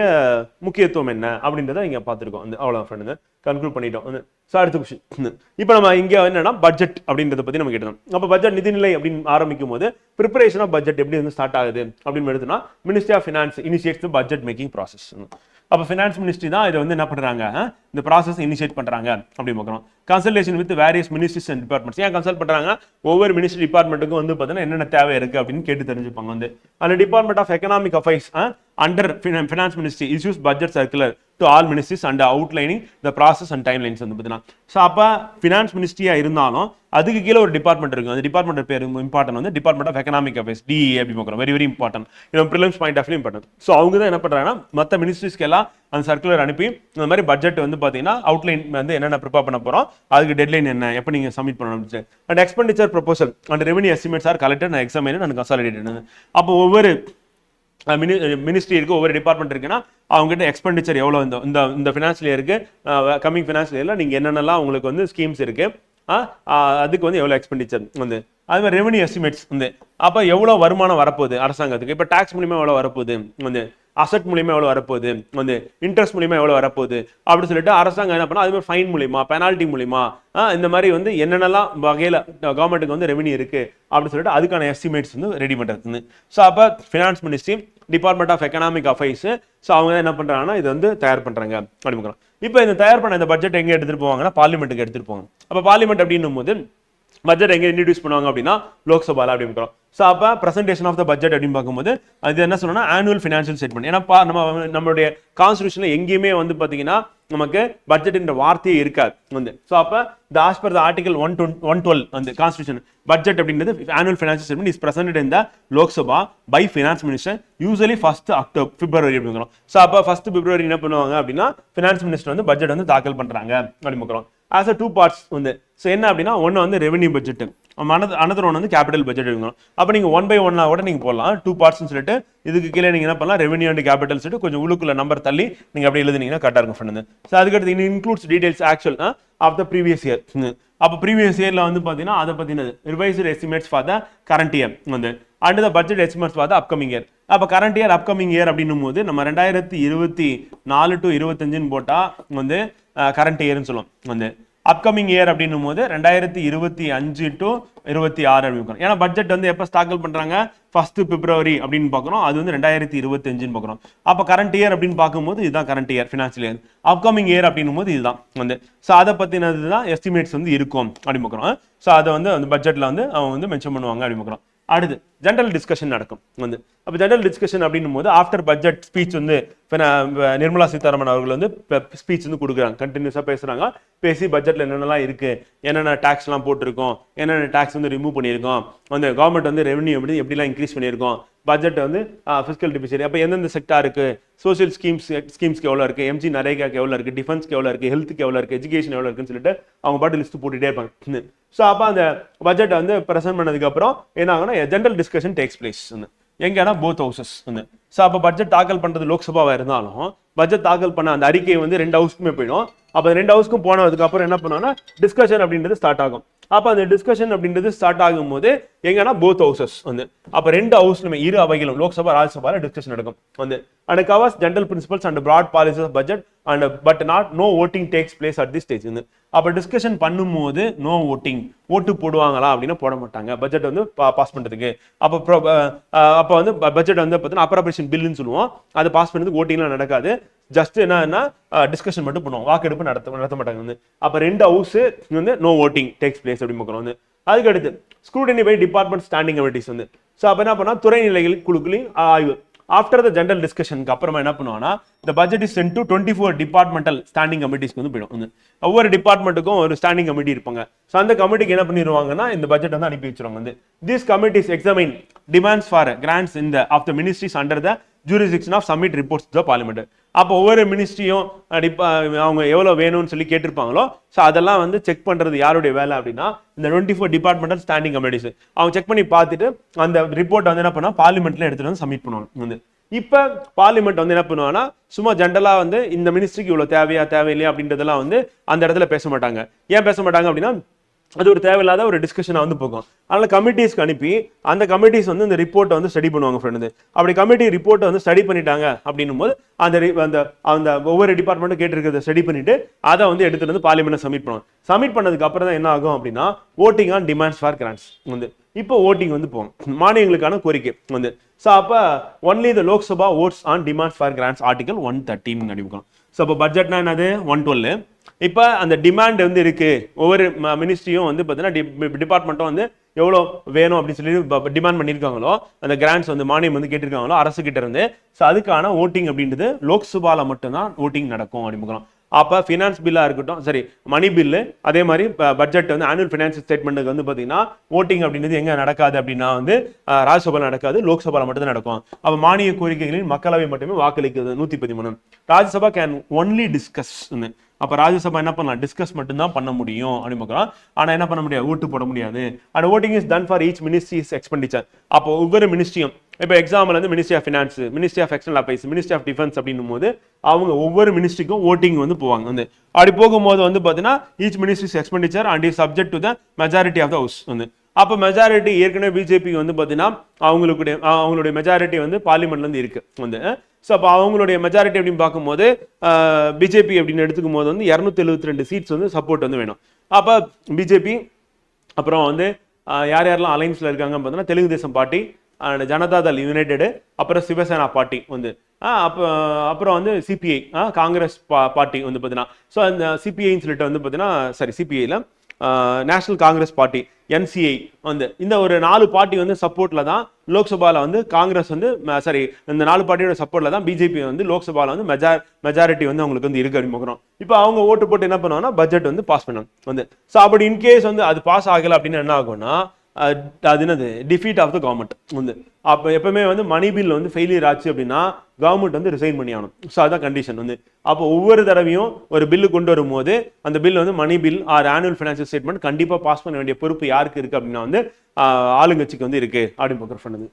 முக்கியத்துவம் என்ன? அப்படின்றத இங்கே பார்த்துருக்கோம். அந்த அவ்வளோ ஃப்ரெண்டு கன்க்ளூட் பண்ணிட்டோம். ஸோ அடுத்த கொஸ்டின் இப்போ நம்ம இங்கே என்னன்னா பட்ஜெட் அப்படின்றத பற்றி நம்ம கேட்டோம் அப்போ பட்ஜெட் நிதிநிலை அப்படின்னு ஆரம்பிக்கும் போது ப்ரிப்பரேஷன் ஆஃப் பட்ஜெட் எப்படி வந்து ஸ்டார்ட் ஆகுது? அப்படின்னு எடுத்தோம்னா ministry of finance initiates budget making process அப்போ ஃபினான்ஸ் மினிஸ்ட்ரி தான் இதை வந்து என்ன பண்றாங்க இந்த ப்ராசஸ் இனிஷியேட் பண்றாங்க அப்படி பார்க்குறோம். Consultation with various ministries and departments ஏன் கன்சல்ட் பண்றாங்க ஒவ்வொரு மினிஸ்ட்ரி டிபார்ட்மெண்ட்டுக்கும் வந்து பார்த்தீங்கன்னா என்னென்ன தேவை இருக்கு அப்படின்னு கேட்டு தெரிஞ்சுப்பாங்க வந்து. அந்த department of economic affairs under finance ministry issues budget circular to all ministries and outlining the process and timelines வந்து பார்த்தீங்கன்னா. ஸோ அப்போ ஃபினான்ஸ் மினிஸ்ட்ரியாக இருந்தாலும் அதுக்கு கீழே ஒரு டிபார்ட்மெண்ட் இருக்கும். அந்த டிபார்ட்மெண்ட் பேர் இம்பார்ட்டன் வந்து department of economic affairs DE அப்படி பார்க்குறோம். வெரி வெரி இம்பார்ட்டன்ட் நம்ம prelims point of important so அவங்க தான் என்ன பண்ணுறாங்கன்னா மற்ற மினிஸ்ட்ரிஸ்க்கு எல்லாம் அந்த சர்க்குலர் அனுப்பி இந்த மாதிரி பட்ஜெட் வந்து பார்த்தீங்கன்னா அவுட்லைன் வந்து என்னென்ன ப்ரிப்பேர் பண்ண போகிறோம் அதுக்கு டெட்லைன் என்ன எப்போ நீங்கள் சப்மிட் பண்ணணும் and expenditure proposal and revenue estimates are collected நான் எக்ஸாம் நான் கன்சாலிடேட் அப்போ ஒவ்வொரு மினி மினிஸ்ட்ரி இருக்கு ஒவ்வொரு டிபார்ட்மெண்ட் இருக்குன்னா அவங்ககிட்ட எக்ஸ்பெண்டிச்சர் எவ்வளோ இந்த இந்த இந்த ஃபினான்ஷியல் இயருக்கு கம்மிங் ஃபினான்ஷியல் இயரில் நீங்கள் என்னென்னலாம் உங்களுக்கு வந்து ஸ்கீம்ஸ் இருக்குது அதுக்கு வந்து எவ்வளோ எக்ஸ்பெண்டிச்சர் வந்து. அது மாதிரி ரெவன்யூ எஸ்டிமேட்ஸ் வந்து. அப்போ எவ்வளோ வருமானம் வரப்போகுது அரசாங்கத்துக்கு? இப்போ டேக்ஸ் மூலியமாக எவ்வளோ வரப்போகுது வந்து? அசட் மூலியமா எவ்வளோ வரப்போகுது? வந்து இன்ட்ரெஸ்ட் மூலியமா எவ்வளோ வரப்போகுது? அப்படின்னு சொல்லிட்டு அரசாங்கம் என்ன பண்ணா அது மாதிரி ஃபைன் மூலியமா பெனால்ட்டி மூலியமா இந்த மாதிரி வந்து என்னென்னலாம் வகையில் கவர்மெண்ட்டுக்கு வந்து ரெவன்யூ இருக்கு அப்படின்னு சொல்லிட்டு அதுக்கான எஸ்டிமேட்ஸ் வந்து ரெடி பண்ணுறதுன்னு ஸோ அப்போ finance ministry department of economic affairs so அவங்க என்ன பண்ணுறாங்கன்னா இது வந்து தயார் பண்ணுறாங்க அப்படின்னு இப்போ இந்த தயார் பண்ண இந்த பட்ஜெட் எங்கே எடுத்துகிட்டு போவாங்கன்னா பார்லிமெண்ட்டுக்கு எடுத்துகிட்டு போவாங்க. அப்போ பார்லிமெண்ட் அப்படின்னும் போது பட்ஜெட் எங்கே இன்ட்ரடியூஸ் பண்ணுவாங்க அப்படின்னா லோக்சபால அப்படின்னு இருக்கிறோம் ஸோ அப்போ பிரசன்டேஷன் ஆஃப் த பட்ஜெட் அப்படின்னு பார்க்கும்போது அது என்ன சொல்லணும்னா ஆனுவல் ஃபினான்ஷியல் ஸ்டேட்மெண்ட் ஏன்னா பா- நம்ம நம்மளுடைய கான்ஸ்டியூஷனில் எங்கேயுமே வந்து பார்த்தீங்கன்னா நமக்கு பட்ஜெட்ன்ற வார்த்தையே இருக்காது வந்து. ஸோ அப்போ the as per the article one ten one twelve வந்து கான்ஸ்டியூஷன் பட்ஜெட் அப்படின்றது annual financial statement is presented இந்த Lok Sabha by finance minister usually first October பிப்ரவரி அப்படிங்கிறோம் ஸோ அப்போ ஃபர்ஸ்ட் பிப்ரவரி என்ன பண்ணுவாங்க அப்படின்னா ஃபினான்ஸ் மினிஸ்டர் வந்து பட்ஜெட் வந்து தாக்கல் பண்ணுறாங்க அப்படின்னு பார்க்குறோம். ஆஸ் அ டூ பார்ட்ஸ் வந்து. ஸோ என்ன அப்படின்னா ஒன்று வந்து revenue budget another another one வந்து கேபிட்டல் பட்ஜெட் எடுக்கணும் அப்போ நீங்கள் ஒன் பை ஒன்னா கூட நீங்கள் போடலாம். டூ பார்ட்ஸ்னு சொல்லிட்டு இதுக்கு கீழே நீங்கள் என்ன பண்ணலாம்? ரெவன்யூ அண்ட் கேபிட்டல் சொல்லிட்டு கொஞ்சம் உள்ளுக்குள்ள நம்பர் தள்ளி நீங்கள் அப்படி எழுதுனீங்கன்னா கரெக்டாக இருக்கும் ஃப்ரெண்டு ஸோ அதுக்கடுத்து இன்னும் includes details actual of the previous year அப்போ ப்ரீவியஸ் இயரில் வந்து பார்த்தீங்கன்னா அதை பற்றினது revised estimates for the current year வந்து. And the budget estimates for the upcoming year அப்போ கரண்ட் இயர் அப்கமிங் இயர் அப்படின்னும் போது நம்ம ரெண்டாயிரத்தி இருபத்தி நாலு டு இருபத்தஞ்சுன்னு போட்டால் வந்து கரண்ட் இயர்னு சொல்லுவோம். வந்து அப்கமிங் இயர் அப்படின்னும் போது ரெண்டாயிரத்தி இருபத்தி அஞ்சு டு இருபத்தி ஆறு அப்படின்னு ஏன்னா பட்ஜெட் வந்து எப்போ ஸ்டாக்கிள் பண்ணுறாங்க ஃபர்ஸ்ட் பிப்ரவரி அப்படின்னு பார்க்குறோம் அது வந்து ரெண்டாயிரத்தி இருபத்தஞ்சுன்னு பார்க்குறோம் அப்போ கரண்ட் இயர் அப்படின்னு பார்க்கும்போது இதுதான் current year financial year upcoming year அப்படின்னும் போது இதுதான். வந்து ஸோ அதை பற்றினது தான் எஸ்டிமேட்ஸ் வந்து இருக்கும் அப்படின்னு பார்க்குறோம் ஸோ அதை வந்து அந்த பட்ஜெட்டில் வந்து அவங்க வந்து மென்ஷன் பண்ணுவாங்க அப்படின்னு பார்க்குறோம் அடுத்து ஜென்ரல் டிஸ்கஷன் நடக்கும். வந்து அப்போ ஜென்ரல் டிஸ்கஷன் அப்படின்னும் போது ஆஃப்டர் பட்ஜெட் ஸ்பீச் வந்து இப்போ நிர்மலா சீதாராமன் அவர்கள் வந்து ஸ்பீச் வந்து கொடுக்குறாங்க. கண்டினியூஸாக பேசுகிறாங்க பேசி பட்ஜெட்டில் என்னென்னலாம் இருக்குது என்னென்ன டேக்ஸ்லாம் போட்டிருக்கோம் என்னென்ன டேக்ஸ் வந்து ரிமூவ் பண்ணியிருக்கோம் அந்த கவர்மெண்ட் வந்து ரெவன்யூ எப்படி எப்படிலாம் இன்க்ரீஸ் பண்ணியிருக்கோம் பட்ஜெட் வந்து ஃபிஸ்கல் டிபிசிட் அப்போ எந்தெந்த செக்டாருக்கு சோஷியல் ஸ்கீம்ஸ் ஸ்கீம்ஸ்க்கு எவ்வளோ இருக்குது எம்ஜி நரேகாக்கு எவ்வளோ இருக்குது டிஃபென்ஸ்க்கு எவ்வளோ இருக்குது ஹெல்த்துக்கு எவ்வளோ இருக்குது எஜுகேஷன் எவ்வளோ இருக்குன்னு சொல்லிட்டு அவங்க பாட்டு லிஸ்ட் போட்டுகிட்டே இருப்பாங்க. ஸோ அப்போ அந்த பட்ஜெட்டை வந்து ப்ரெசென்ட் பண்ணதுக்கப்புறம் என்ன ஆகுனா ஜென்ரல் டிஸ்கஷன் டேக்ஸ் பிளேஸ் எங்கன்னா போத் ஹவுசஸ் வந்து ஸோ அப்போ பட்ஜெட் தாக்கல் பண்ணுறது லோக்சபாவாக இருந்தாலும் பட்ஜெட் தாக்கல் பண்ண அந்த அறிக்கை வந்து ரெண்டு ஹவுஸ்க்குமே போயிடும். அப்போ ரெண்டு ஹவுஸ்க்கும் போனதுக்கு அப்புறம் என்ன பண்ணுவாங்கன்னா டிஸ்கஷன் அப்படின்றது ஸ்டார்ட் ஆகும். அப்போ அந்த டிஸ்கஷன் அப்படின்றது ஸ்டார்ட் ஆகும்போது எங்கன்னா போத் ஹவுசஸ் வந்து. அப்போ ரெண்டு ஹவுஸ்லுமே இரு அவைகளும் லோக்சபா ராஜ்யசபால டிஸ்கஷன் நடக்கும் வந்து. And covers general principles and broad policies of budget and but not no voting takes place at the stage வந்து. அப்போ டிஸ்கஷன் பண்ணும்போது நோ ஓட்டிங் ஓட்டு போடுவாங்களா அப்படின்னா போட மாட்டாங்க. பட்ஜெட் வந்து பாஸ் பண்ணுறதுக்கு அப்போ அப்போ வந்து பட்ஜெட் வந்து பார்த்தீங்கன்னா அப்ராபரேஷன் பில்லுன்னு சொல்லுவோம். அது பாஸ் பண்ணுறதுக்கு ஓட்டிங்லாம் நடக்காது. ஜஸ்ட் என்னன்னா டிஸ்கஷன் மட்டும் பண்ணுவோம் வாக்கெடுப்பு நடத்த நடத்த மாட்டாங்க வந்து. அப்போ ரெண்டு ஹவுஸ் வந்து நோ ஓட்டிங் டேக்ஸ் பிளேஸ் அப்படின்னு பார்க்குறோம் வந்து. அதுக்கு அடுத்து scrutiny by department standing committees வந்து. ஸோ அப்போ என்ன பண்ணா துறை நிலைகள் குழுக்களையும் ஆய்வு ஆஃப்டர் த ஜென்ரல் டிஸ்கஷனுக்கு அப்புறமா என்ன பண்ணுவாங்கன்னா இந்த budget is sent to twenty four departmental standing கமிட்டிஸ்க்கு வந்து போயிடும் வந்து. ஒவ்வொரு டிபார்ட்மெண்ட்டுக்கும் ஒரு ஸ்டாண்டிங் கமிட்டி இருப்பாங்க. ஸோ அந்த கமிட்டிக்கு என்ன பண்ணிடுவாங்கன்னா இந்த பட்ஜெட் வந்து அனுப்பி வச்சிருவாங்க வந்து. This committees examine demands for grants இந்த of the ministries under the jurisdiction of submit reports the parliament அப்போ ஒவ்வொரு மினிஸ்ட்ரியும் அவங்க எவ்வளோ வேணும்னு சொல்லி கேட்டிருப்பாங்களோ ஸோ அதெல்லாம் வந்து செக் பண்ணுறது யாருடைய வேலை அப்படின்னா இந்த twenty four departmental standing committees அவங்க செக் பண்ணி பார்த்துட்டு அந்த ரிப்போர்ட் வந்து என்ன பண்ணால் பார்லிமெண்ட்ல எடுத்துட்டு வந்து சப்மிட் பண்ணுவாங்க. வந்து இப்போ பார்லிமெண்ட் வந்து என்ன பண்ணுவாங்கன்னா சும்மா ஜென்ரலாக வந்து இந்த மினிஸ்ட்ரிக்கு இவ்வளோ தேவையா தேவையில்லையா அப்படின்றதெல்லாம் வந்து அந்த இடத்துல பேச மாட்டாங்க. ஏன் பேச மாட்டாங்க அப்படின்னா அது ஒரு தேவையில்லாத ஒரு டிஸ்கஷனாக வந்து போகும். அதனால் கமிட்டிஸ்க்கு அனுப்பி அந்த கமிட்டிஸ் வந்து இந்த ரிப்போர்ட்டை வந்து ஸ்டடி பண்ணுவாங்க ஃப்ரெண்டு அப்படி கமிட்டி ரிப்போர்ட்டை வந்து ஸ்டடி பண்ணிட்டாங்க அப்படின்னும் போது அந்த அந்த அந்த ஒவ்வொரு டிபார்ட்மெண்ட்டும் கேட்டிருக்கிறத ஸ்டடி பண்ணிட்டு அதை வந்து எடுத்துகிட்டு வந்து பார்லிமெண்ட் சப்மிட் பண்ணுவாங்க. சப்மிட் பண்ணதுக்கு அப்புறம் தான் என்ன ஆகும் அப்படின்னா voting on demands for grants வந்து. இப்போ ஓட்டிங் வந்து போகும். மானியங்களுக்கான கோரிக்கை வந்து. ஸோ அப்போ only the Lok Sabha votes on demands for grants article one thirteen அடிப்போம். ஸோ அப்போ பட்ஜெட்னா என்னது? ஒன் டுவெல் இப்போ அந்த டிமாண்ட் வந்து இருக்குது ஒவ்வொரு மினிஸ்ட்ரியும் வந்து பார்த்தீங்கன்னா டிபார்ட்மெண்ட்டும் வந்து எவ்வளோ வேணும் அப்படின்னு சொல்லி டிமாண்ட் பண்ணியிருக்காங்களோ அந்த கிராண்ட்ஸ் வந்து மானியம் வந்து கேட்டிருக்காங்களோ அரசு கிட்ட இருந்து ஸோ அதுக்கான ஓட்டிங் அப்படின்றது லோக்சபாவில் மட்டும்தான் ஓட்டிங் நடக்கும் அப்படின்னு அப்போ ஃபினான்ஸ் பில்லாக இருக்கட்டும் சரி மணி பில்லு அதே மாதிரி பட்ஜெட் வந்து ஆனுவல் ஃபினான்ஸ் ஸ்டேட்மெண்ட்டுக்கு வந்து பார்த்தீங்கன்னா ஓட்டிங் அப்படின்றது எங்கே நடக்காது அப்படின்னா வந்து அஹ், நடக்காது லோக்சபாவில் மட்டும் தான் நடக்கும். அப்போ மானிய கோரிக்கைகளில் மக்களவை மட்டுமே வாக்களிக்கிறது நூற்றி பதிமூணு. ராஜ்யசபா கேன் ஒன்லி டிஸ்கஸ் அப்போ ராஜ்யசபா என்ன பண்ணலாம்? டிஸ்கஸ் மட்டும்தான் பண்ண முடியும் அப்படின்னு பார்க்கலாம். ஆனால் என்ன பண்ண முடியாது? ஓட்டு போட முடியாது. And voting is done for each ministries expenditure அப்போ ஒவ்வொரு மினிஸ்ட்ரியும் இப்போ எக்ஸாம்பிள் வந்து ministry of finance ministry of external affairs ministry of defence அப்படின்னும் போது அவங்க ஒவ்வொரு மினிஸ்ட்ரிக்கும் ஓட்டிங் வந்து போவாங்க. வந்து அப்படி போகும்போது வந்து பார்த்தீங்கன்னா each ministries expenditure and is subject to the majority of the house வந்து அப்போ மெஜாரிட்டி ஏற்கனவே பிஜேபி வந்து பார்த்தீங்கன்னா அவங்களுடைய அவங்களுடைய மெஜாரிட்டி வந்து பார்லிமெண்ட்லேருந்து இருக்குது வந்து ஸோ அப்போ அவங்களுடைய மெஜாரிட்டி அப்படின்னு பார்க்கும்போது பிஜேபி அப்படின்னு எடுத்துக்கும் போது வந்து இரநூத்தி எழுபத்தி ரெண்டு சீட்ஸ் வந்து சப்போர்ட் வந்து வேணும். அப்போ பிஜேபி அப்புறம் வந்து யார் யாரெல்லாம் அலைன்ஸில் இருக்காங்கன்னு பார்த்தோன்னா Telugu Desam party and Janata Dal united அப்புறம் சிவசேனா பார்ட்டி வந்து. அப்போ அப்புறம் வந்து சிபிஐ காங்கிரஸ் பா பார்ட்டி வந்து பார்த்தீங்கன்னா. ஸோ அந்த சிபிஐன்னு சொல்லிட்டு வந்து பார்த்தீங்கன்னா சாரி சிபிஐயில் நேஷனல் காங்கிரஸ் பார்ட்டி என்சிஐ வந்து இந்த ஒரு நாலு பார்ட்டி வந்து சப்போர்ட்டில் தான் லோக்சபாவில் வந்து காங்கிரஸ் வந்து சாரி இந்த நாலு பார்ட்டியோட சப்போர்ட்டில் தான் பிஜேபி வந்து லோக்சபாவில் வந்து மெஜா மெஜாரிட்டி வந்து அவங்களுக்கு வந்து இருக்கு அப்படின்னு இப்போ அவங்க ஓட்டு போட்டு என்ன பண்ணுவாங்கன்னா பட்ஜெட் வந்து பாஸ் பண்ணணும். வந்து ஸோ அப்படி இன்கேஸ் வந்து அது பாஸ் ஆகலை அப்படின்னு என்ன ஆகும்னா அது என்னது? டிஃபீட் ஆஃப் த கவர்மெண்ட் வந்து. அப்போ எப்பவுமே வந்து மணி பில் வந்து ஃபெயிலியர் ஆச்சு அப்படின்னா கவர்மெண்ட் வந்து ரிசைன் பண்ணி ஆகணும். ஸோ அதுதான் கண்டிஷன் வந்து. அப்போ ஒவ்வொரு தடவையும் ஒரு பில்லு கொண்டு வரும்போது அந்த பில் வந்து money bill or annual financial statement கண்டிப்பாக பாஸ் பண்ண வேண்டிய பொறுப்பு யாருக்கு இருக்கு அப்படின்னா வந்து ஆளுங்கட்சிக்கு வந்து இருக்கு அப்படின்னு பார்க்குற பண்ணுது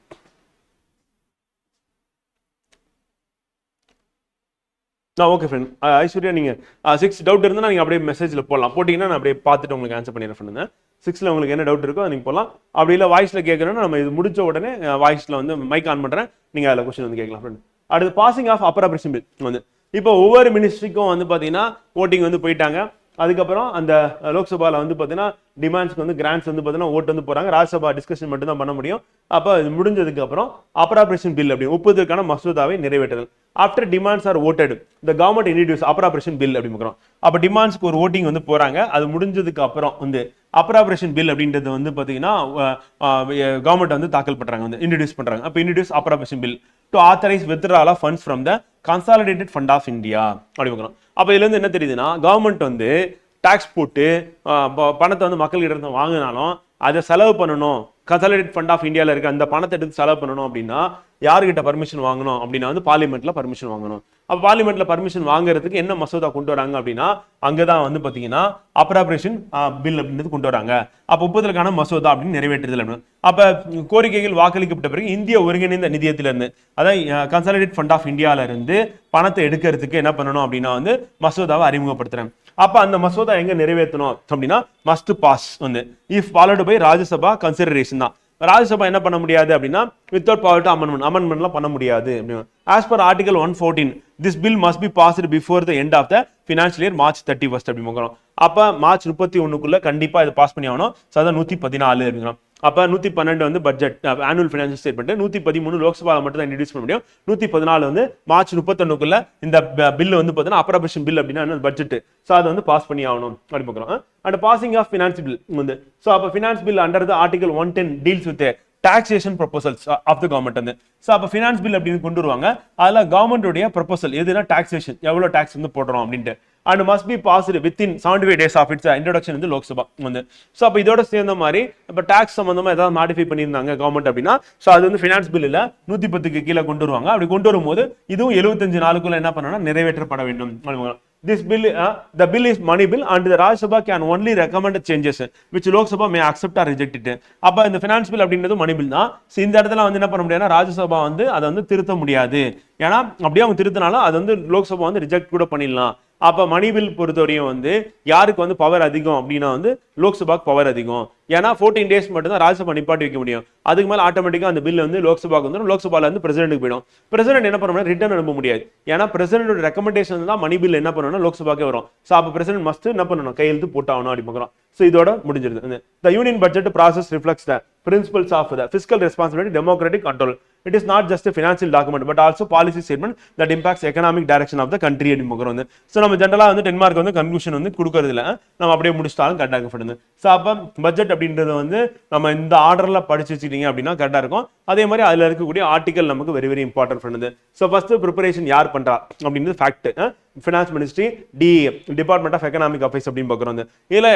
ஆ ஓகே ஃப்ரெண்ட் ஐஸ்வர்யா நீங்கள் சிக்ஸ் டவுட் இருந்தால் நீங்கள் அப்படியே மெசேஜில் போடலாம். போட்டிங்கன்னா நான் அப்படியே பார்த்துட்டு உங்களுக்கு ஆன்சர் பண்ணிடுறேன் ஃப்ரெண்டு சிக்ஸில் உங்களுக்கு என்ன டவுட் இருக்கோ நீங்கள் போகலாம் அப்படி இல்லை வாய்ஸில் கேட்கணும்னா நம்ம இது முடிச்ச உடனே வாய்ஸில் வந்து மைக் ஆன் பண்ணுறேன் நீங்கள் அதில் கொஸ்டின் வந்து கேட்கலாம் ஃப்ரெண்ட் அடுத்து passing of appropriation bill வந்து. இப்போ ஒவ்வொரு மினிஸ்ட்ரிக்கும் வந்து பார்த்தீங்கன்னா ஓட்டிங் வந்து போயிட்டாங்க. அதுக்கப்புறம் அந்த லோக்சபாவில் வந்து பார்த்தீங்கன்னா டிமாண்ட்ஸ்க்கு வந்து கிராண்ட்ஸ் வந்து பார்த்தீங்கன்னா ஓட்டு வந்து போகிறாங்க ராஜ்யசபா டிஸ்கஷன் மட்டும் தான் பண்ண முடியும். அப்போ இது முடிஞ்சதுக்கப்புறம் அப்ராப்ரேஷன் பில் அப்படி ஒப்புதற்கான மசோதாவை நிறைவேற்றுதல். After demands are voted the government introduce appropriation bill அப்படின்னு பார்க்குறோம் அப்போ டிமாண்ட்ஸ்க்கு ஒரு ஓட்டிங் வந்து போகிறாங்க அது முடிஞ்சதுக்கு அப்புறம் வந்து அப்ராப்ரேஷன் பில் அப்படின்றது வந்து பார்த்தீங்கன்னா கவர்மெண்ட் வந்து தாக்கல் பண்றாங்க வந்து இன்ட்ரடியூஸ் பண்ணுறாங்க அப்போ introduce appropriation bill to authorise withdrawal of funds from the consolidated fund of India அப்படி பார்க்குறோம் அப்போ இதுலேருந்து என்ன தெரியுதுன்னா கவர்மெண்ட் வந்து டாக்ஸ் போட்டு ப- பணத்தை வந்து மக்கள்கிட்ட இருந்து வாங்கினாலும் அதை செலவு பண்ணணும். கன்சாலிடேட் ஃபண்ட் ஆஃப் இந்தியாவில் இருக்க அந்த பணத்தை எடுத்து செலவு பண்ணணும் அப்படின்னா யாருக்கிட்ட பர்மிஷன் வாங்கணும் அப்படின்னா வந்து பார்லிமெண்ட்ல பர்மிஷன் வாங்கணும். அப்போ பார்லிமெண்ட்ல பர்மிஷன் வாங்குறதுக்கு என்ன மசோதா கொண்டு வராங்க அப்படின்னா அங்கே தான் வந்து பார்த்தீங்கன்னா அப்ராபரேஷன் பில் அப்படின்றது கொண்டு வராங்க. அப்போ ஒப்புதலுக்கான மசோதா அப்படின்னு நிறைவேற்றுதல் அப்படின்னு. அப்போ கோரிக்கைகள் வாக்களிக்கப்பட்ட பிறகு இந்திய ஒருங்கிணைந்த நிதியத்திலிருந்து அதாவது கன்சாலிடேட் ஃபண்ட் ஆஃப் இந்தியாவிலிருந்து பணத்தை எடுக்கிறதுக்கு என்ன பண்ணணும் அப்படின்னா வந்து மசோதாவை அறிமுகப்படுத்துகிறேன் அப்ப அந்த மசோதா எங்க நிறைவேற்றணும்? அப்படின்னா மஸ்ட் பாஸ் வந்து. If followed by Rajya Sabha consideration தான். ராஜ்யசபா என்ன பண்ண முடியாது அப்படின்னா வித்தவுட் பவர் டு அமெண்ட்மெண்ட் அமெண்ட்மெண்ட்லாம் பண்ண முடியாது அப்படின்னு. As per article one fourteen this bill must be passed before the end of the financial year March thirty first அப்படி பார்க்குறோம். அப்போ மார்ச் முப்பத்தி ஒண்ணுக்குள்ள கண்டிப்பாக இதை பாஸ் பண்ணி ஆகணும். சதா நூற்றி பதினாலு அப்படிங்கிறோம். அப்போ நூற்றி பன்னெண்டு வந்து பட்ஜெட் ஆனுவல் ஃபினான்ஷியல் ஸ்டேட்மெண்ட் நூற்றி பதிமூணு லோக்சபாவில் மட்டும் தான் இன்ட்ரடியூஸ் பண்ண முடியும். நூற்றி பதினாலு வந்து மார்ச் முப்பத்தொன்னுக்குள்ள இந்த பில் வந்து பார்த்தீங்கன்னா அப்ரபேஷன் பில் அப்படின்னா பட்ஜெட் ஸோ அதை வந்து பாஸ் பண்ணி ஆகணும் அப்படி பார்க்குறோம் and passing of finance bill வந்து ஸோ அப்போ finance bill under the article one ten deals with taxation proposals of the government வந்து. ஸோ அப்போ ஃபினான்ஸ் பில் அப்படின்னு கொண்டு வருவாங்க. அதில் கவர்மெண்ட்டுடைய ப்ரொபோசல் எதுனா டாக்ஸேஷன் எவ்வளோ டாக்ஸ் வந்து போடுறோம் அப்படின்ட்டு. And must be passed within seventy five days of its introduction வந்து லோக்சபா வந்து. ஸோ அப்போ இதோட சேர்ந்த மாதிரி இப்போ டாக்ஸ் சம்மந்தமாக ஏதாவது மாடிஃபை பண்ணியிருந்தாங்க கவர்மெண்ட் அப்படின்னா ஸோ அது வந்து ஃபினான்ஸ் பில்லில் நூற்றி பத்துக்கு கீழே கொண்டு வருவாங்க. அப்படி கொண்டு வரும்போது இதுவும் எழுபத்தஞ்சு நாளுக்குள்ள என்ன பண்ணணும்னா நிறைவேற்றப்பட வேண்டும். This bill the bill is is money bill Rajya Sabha can only recommend changes which Lok Sabha may which Lok Sabha may அப்போ இந்த ஃபினான்ஸ் பில் அப்படின்றது மணி பில் தான் ஸோ இந்த இடத்துல வந்து என்ன பண்ண முடியாதுன்னா ராஜ்யசபா வந்து அதை வந்து திருத்த முடியாது ஏன்னா அப்படியே அவங்க திருத்தினாலும் அது வந்து லோக்சபா வந்து ரிஜெக்ட் கூட பண்ணிடலாம் அப்போ மணி பில் பொறுத்தவரையும் வந்து யாருக்கு வந்து பவர் அதிகம் அப்படின்னா வந்து லோக்சபாக்கு பவர் அதிகம். ஏன்னா ஃபோர்டீன் டேஸ் மட்டும் தான் ராஜ்யசபா நிப்பாட்டி வைக்க முடியும். அதுக்கு மேலே ஆட்டோமேட்டிக்காக அந்த பில் வந்து லோக்சபாக்கு வந்துடும் லோக்சபாவில் வந்து பிரசிடென்ட்டுக்கு போயிடும். பிரசிடென்ட் என்ன பண்ணணும்னா ரிட்டர்ன் அனுப்ப முடியாது. ஏன்னா பிரசிடென்டோட ரெக்கமெண்டேஷன் தான் மணி பில் என்ன பண்ணணும்னா லோக்சபாக்கே வரும். ஸோ அப்போ பிரசிடென்ட் மஸ்ட் என்ன பண்ணணும்? கையெழுத்து போட்டாகணும் அப்படி பார்க்குறோம். ஸோ இதோட முடிஞ்சிருது. The union budget process reflects the principles of the fiscal responsibility democratic control it is not just financial document but also policy statement that impacts economic direction of the country அப்படின்னு பார்க்குறோம் வந்து. So நம்ம ஜென்ரலாக வந்து ten mark வந்து conclusion வந்து கொடுக்கறது நம்ம அப்படியே முடிச்சிட்டாலும் கரெக்டாக பண்ணுது ஸோ அப்போ பட்ஜெட் அப்படின்றது வந்து நம்ம இந்த ஆர்டரில் படிச்சு வச்சுக்கிட்டீங்க அப்படின்னா கரெக்டாக இருக்கும். அதே மாதிரி அதில் இருக்கக்கூடிய ஆர்டிகல் நமக்கு வெரி வெரி இம்பார்ட்டன்ட் பண்ணுது ஸோ ஃபஸ்ட்டு ப்ரிப்பரேஷன் யார் பண்ணுறா அப்படின்றது fact finance ministry D department of economic affairs அப்படின்னு பார்க்குறோம் வந்து. இதில்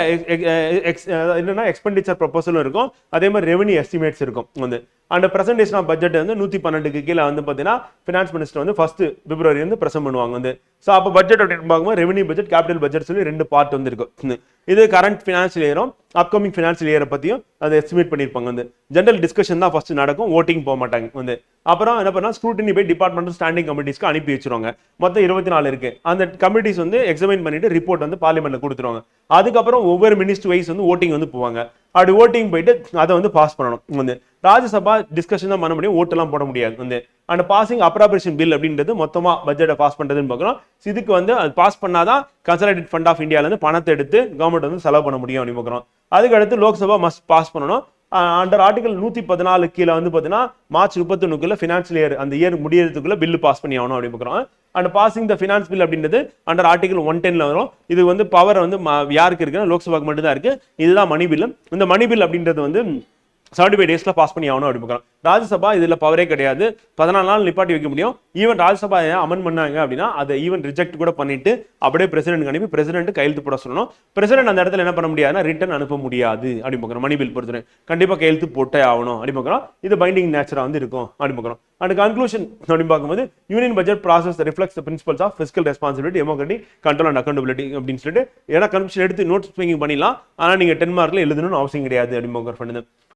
என்னென்னா எக்ஸ்பெண்டிச்சர் ப்ரொபோசலும் இருக்கும். அதே மாதிரி ரெவன்யூ எஸ்டிமேட்ஸ் இருக்கும் வந்து. அண்ட் பிரசன்டேஷன் ஆஃப் பட்ஜெட் வந்து நூற்றி பன்னெண்டுக்கு கீழே வந்து பார்த்தீங்கன்னா ஃபினான்ஸ் மினிஸ்டர் வந்து ஃபர்ஸ்ட் பிப்ரவரி வந்து பிரசன்ட் பண்ணுவாங்க வந்து. ஸோ அப்போ பட்ஜெட் அப்படின்னு பார்க்கும்போது ரெவன்யூ பட்ஜெட் கேபிட்டல் பட்ஜெட் சொல்லி ரெண்டு பார்ட் வந்து இருக்கும் இது கரண்ட் ஃபினான்ஷியல் இயரும் அப்கமிங் ஃபினான்ஷியல் இயரை பற்றியும் அதை எஸ்டிமேட் பண்ணியிருப்பாங்க வந்து. ஜென்ரல் டிஸ்கஷன் தான் ஃபர்ஸ்ட் நடக்கும் ஓட்டிங் போக மாட்டாங்க வந்து. அப்புறம் என்ன பண்ணா ஸ்க்ரூட்டினி போய் டிபார்ட்மெண்ட் ஸ்டாண்டிங் கமிட்டிஸ்க்கு அனுப்பி வச்சிருவாங்க. மொத்தம் இருபத்தி நாலு இருக்கு. அந்த கமிட்டிஸ் வந்து எக்ஸாமின் பண்ணிட்டு ரிப்போர்ட் வந்து பார்லிமெண்ட்டில் கொடுத்துருவாங்க. அதுக்கப்புறம் ஒவ்வொரு மினிஸ்டர் வைஸ் வந்து ஓட்டிங் வந்து போவாங்க. அப்படி ஓட்டிங் போயிட்டு அதை வந்து பாஸ் பண்ணணும். வந்து ராஜ்யசபா டிஸ்கஷன் தான் பண்ண முடியும் ஓட்டெல்லாம் போட முடியாது. வந்து அண்ட் பாசிங் அப்ராபரேஷன் பில் அப்படின்றது மொத்தமாக பட்ஜெட்டை பாஸ் பண்ணுறதுன்னு பார்க்குறோம் இதுக்கு வந்து அது பாஸ் பண்ணாதான் கன்சல்டேட் ஃபண்ட் ஆஃப் இந்தியாவிலேருந்து பணத்தை எடுத்து கவர்மெண்ட் வந்து செலவு பண்ண முடியும் அப்படின்னு பார்க்குறோம் அதுக்கு அடுத்து லோக்சபா மஸ்ட் பாஸ் பண்ணணும். அண்டர் ஆர்டிகல் நூற்றி பதினாலு கீழே வந்து பார்த்தீங்கன்னா மார்ச் முப்பத்தொன்னுக்குள்ள ஃபினான்ஷியல் இயர் அந்த இயர் முடியறதுக்குள்ள பில்லு பாஸ் பண்ணி ஆகணும் அப்படின்னு பார்க்குறோம் and passing the finance bill அப்படின்றது அண்டர் ஆர்டிகல் ஒன் டென்ல வரும். இது வந்து பவர் வந்து ம- யாருக்கு இருக்குன்னா லோக்சபாக்கு மட்டும் தான் இருக்கு. இதுதான் மணி பில் இந்த மணி பில் அப்படின்றது வந்து செவன்டி ஃபைவ் டேஸில் பாஸ் பண்ணி ஆகணும் அப்படின்னு பார்க்குறோம் ராஜ்யசபா இதில் பவரே கிடையாது. பதினாலு நாள் நிப்பாட்டி வைக்க முடியும். ஈவன் ராஜ்யசபா அமன் பண்ணாங்க அப்படின்னா அதை ஈவன் ரிஜெக்ட் கூட பண்ணிட்டு அப்படியே பிரசிடென்ட் அனுப்பி பிரசிடென்ட் கையெழுத்து போட சொல்லணும். பிரசிடென்ட் அந்த இடத்துல என்ன பண்ண முடியாதுன்னா ரிட்டர்ன் அனுப்ப முடியாது அப்படின்னு பார்க்குறோம் மணி பில் பொறுத்தவரை. கண்டிப்பாக கையெழுத்து போட்டே ஆகணும் அப்படின்னு பார்க்குறோம் இது பைண்டிங் நேச்சராக வந்து இருக்கும் அப்படின்னு பார்க்குறோம் அண்ட் கன்க்ளூஷன் அப்படின்னு பார்க்கும்போது union budget process reflects principles of fiscal responsibility democratic control and accountability அப்படின்னு சொல்லிட்டு ஏன்னா கன்க்ளூஷன் எடுத்து நோட்ஸ் மேக்கிங் பண்ணிடலாம். ஆனால் நீங்கள் டென் மார்க்கில் எழுதணும்னு அவசியம் கிடையாது அப்படின்னு பார்க்குற பண்ணுது